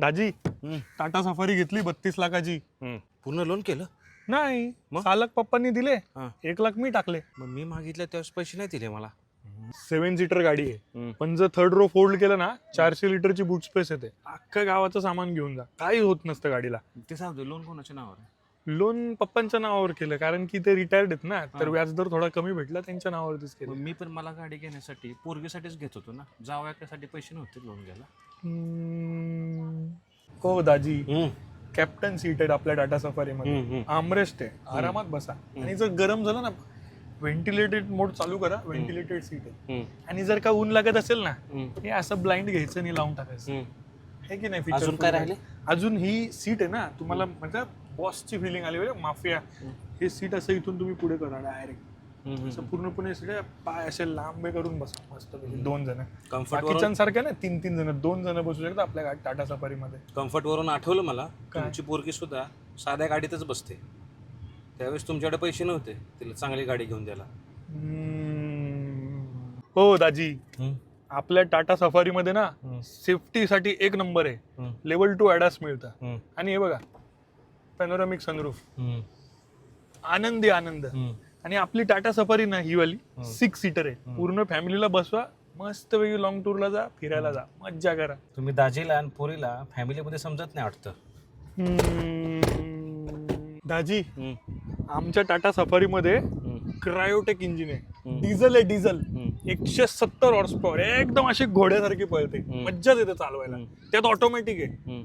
दाजी Tata safari घेतली बत्तीस लाखाची. पूर्ण लोन केलं? नाही मग? चालक पप्पांनी दिले हा. एक लाख मी टाकले. मग मी मागितलं त्यावेळेस पैसे नाही दिले मला. सेव्हन सीटर गाडी आहे. हम्म. पण जर थर्ड रो फोल्ड केलं ना चारशे लिटरची बूट स्पेस येते. अख्खं गावाचं सामान घेऊन जा. काही होत नसतं गाडीला. ते सांगतो लोन कोणाच्या नावावर आहे? लोन पप्पांच्या नावावर केलं कारण की ते रिटायर्ड आहेत ना. तर. व्याजदर थोडा कमी भेटला त्यांच्या नावावरतीच केलं. मी पण मला गाडी घेण्यासाठी पोरगीसाठीच घेत होतो ना. जावयासाठी पैसे नव्हते लोन घ्यायला. हो दाजी. कॅप्टन सीटेड आपल्या टाटा सफारी मध्ये. आमरेस्ट आहे. आरामात बसा. आणि जर गरम झालं ना व्हेंटिलेटेड मोड चालू करा व्हेंटिलेटेड सीट आहे. आणि जर का ऊन लागत असेल ना हे असं ब्लाइंड घ्यायचं आणि लावून टाकायचं. हे की नाही. राहिले? अजून ही सीट आहे ना तुम्हाला म्हणजे बॉसची फिलिंग आली माफिया हे सीट असं इथून तुम्ही पुढे करा डायरेक्ट असं पूर्णपणे सगळे पाय असे लांबे करून बसा मस्त दोन जण. कम्फर्ट किचनसारख्या ना तीन तीन जण दोन जण बसू शकतात आपल्या गा- टाटा सफारी मध्ये कम्फर्ट वरून आठवलं मला? तुमची पोरगी सुद्धा साध्या गाडीतच बसते. त्यावेळेस तुमच्याकडे पैसे नव्हते तिला चांगली गाडी घेऊन द्यायला. हो दाजी. आपल्या टाटा सफारी मध्ये ना सेफ्टीसाठी एक नंबर आहे. लेवल टू ॲडास मिळतं. आणि हे बघा पॅनोरामिक सनरूफ आनंदी आनंद. आणि आपली टाटा सफारी ना ही वाली सिक्स सीटर आहे. पूर्ण फॅमिलीला बसवा मस्त वेगळी लॉंग टूरला जा फिरायला जा मज्जा करा. तुम्ही दाजीला आणि पोरीला फॅमिलीमध्ये समजत नाही वाटतं. दाजी आमच्या टाटा सफारी मध्ये क्रायोटेक इंजिन आहे. डिझेल आहे डिझेल एकशे सत्तर हॉर्स पॉवर एकदम अशी घोड्यासारखी पळते. मज्जाच येते चालवायला. त्यात ऑटोमॅटिक आहे.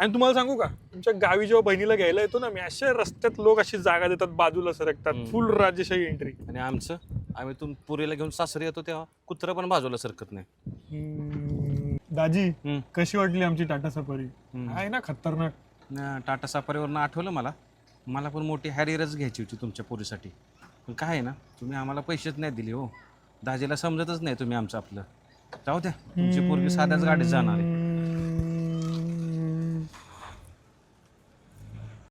आणि तुम्हाला सांगू का तुमच्या गावी जेव्हा बहिणीला घ्यायला येतो ना मी अशा रस्त्यात लोक अशी जागा देतात बाजूला सरकतात. फुल राजेशाही एंट्री आणि आमचं आम्ही तुम पोरीला घेऊन सासरी येतो तेव्हा कुत्रा पण बाजूला सरकत नाही. दाजी हम्म. कशी वाटली आमची टाटा सफारी. आहे ना खतरनाक. न, टाटा सफारीवरनं आठवलं मला. मला पण मोठी हॅरियरच घ्यायची होती तुमच्या पोरीसाठी. पण काय आहे ना तुम्ही आम्हाला पैसेच नाही दिले हो. दाजीला समजतच नाही तुम्ही आमचं आपलं. जाऊ द्या तुमची पोरगी साध्याच गाडीत जाणार आहे.